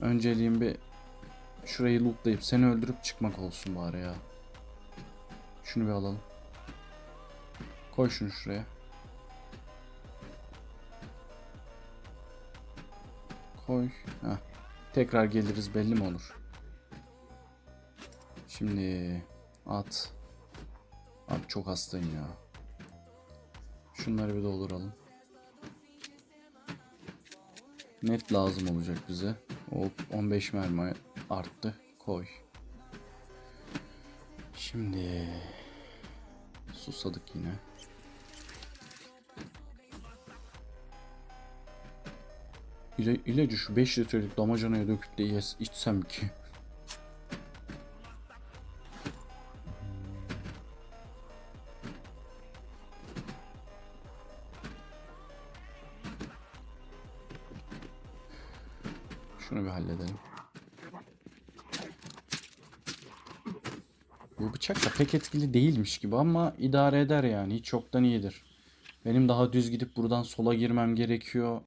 Önceliğim bir şurayı lootlayıp seni öldürüp çıkmak olsun bari ya. Şunu bir alalım. Koy şunu şuraya. Koy. Heh. Tekrar geliriz belli mi olur? Şimdi at. Abi çok hastayım ya. Şunları bir dolduralım. Net lazım olacak bize. Hop 15 mermi arttı. Koy. Şimdi susadık yine. İla, ilacı şu 5 litrelik damacanaya döküp de yes, içsem ki. Şunu bir halledelim. Bu bıçak da pek etkili değilmiş gibi ama idare eder yani. Hiç çoktan iyidir. Benim daha düz gidip buradan sola girmem gerekiyor.